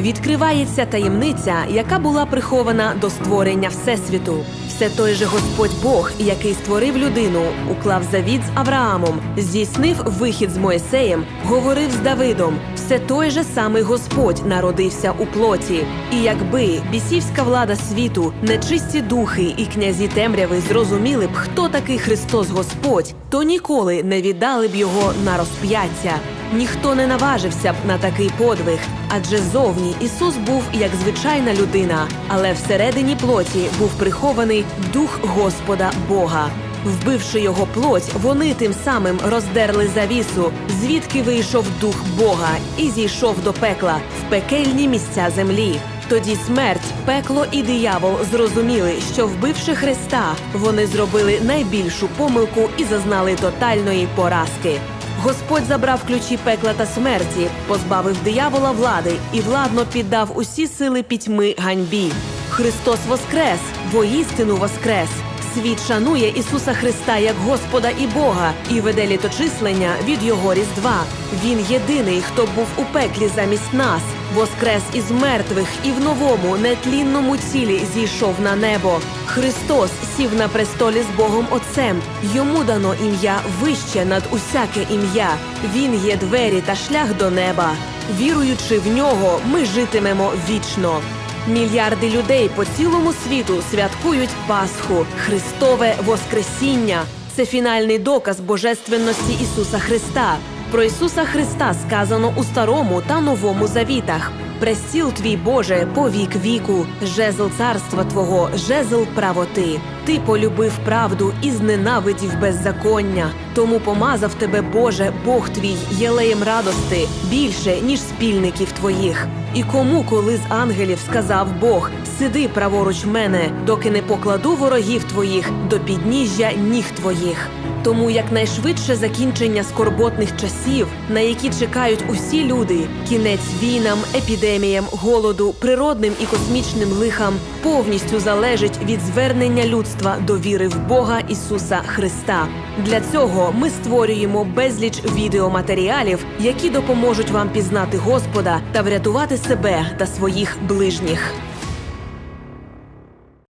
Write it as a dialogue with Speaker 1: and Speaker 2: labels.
Speaker 1: відкривається таємниця, яка була прихована до створення Всесвіту. Все той же Господь Бог, який створив людину, уклав завіт з Авраамом, здійснив вихід з Моїсеєм, говорив з Давидом. Все той же самий Господь народився у плоті. І якби бісівська влада світу, нечисті духи і князі темряви зрозуміли б, хто такий Христос Господь, то ніколи не віддали б його на розп'яття. Ніхто не наважився б на такий подвиг, адже зовні Ісус був як звичайна людина, але всередині плоті був прихований дух Господа Бога. Вбивши його плоть, вони тим самим роздерли завісу, звідки вийшов дух Бога і зійшов до пекла в пекельні місця землі. Тоді смерть, пекло і диявол зрозуміли, що вбивши Христа, вони зробили найбільшу помилку і зазнали тотальної поразки. Господь забрав ключі пекла та смерті, позбавив диявола влади і владно піддав усі сили пітьми ганьбі. Христос воскрес, воістину воскрес. Світ шанує Ісуса Христа як Господа і Бога і веде літочислення від Його Різдва. Він єдиний, хто був у пеклі замість нас, воскрес із мертвих і в новому нетлінному тілі зійшов на небо. Христос сів на престолі з Богом Отцем. Йому дано ім'я вище над усяке ім'я. Він є двері та шлях до неба. Віруючи в нього, ми житимемо вічно. Мільярди людей по цілому світу святкують Пасху, Христове Воскресіння. Це фінальний доказ божественності Ісуса Христа. Про Ісуса Христа сказано у старому та новому завітах. Престіл твій Боже по вік віку, жезл царства Твого, жезл правоти. Ти полюбив правду і зненавидів беззаконня. Тому помазав тебе, Боже, Бог твій, єлеєм радости більше, ніж спільників твоїх. І кому, коли з ангелів сказав Бог: сиди праворуч мене, доки не покладу ворогів твоїх до підніжжя ніг твоїх. Тому якнайшвидше закінчення скорботних часів, на які чекають усі люди, кінець війнам, епідеміям, голоду, природним і космічним лихам, повністю залежить від звернення людства до віри в Бога Ісуса Христа. Для цього ми створюємо безліч відеоматеріалів, які допоможуть вам пізнати Господа та врятувати себе та своїх ближніх.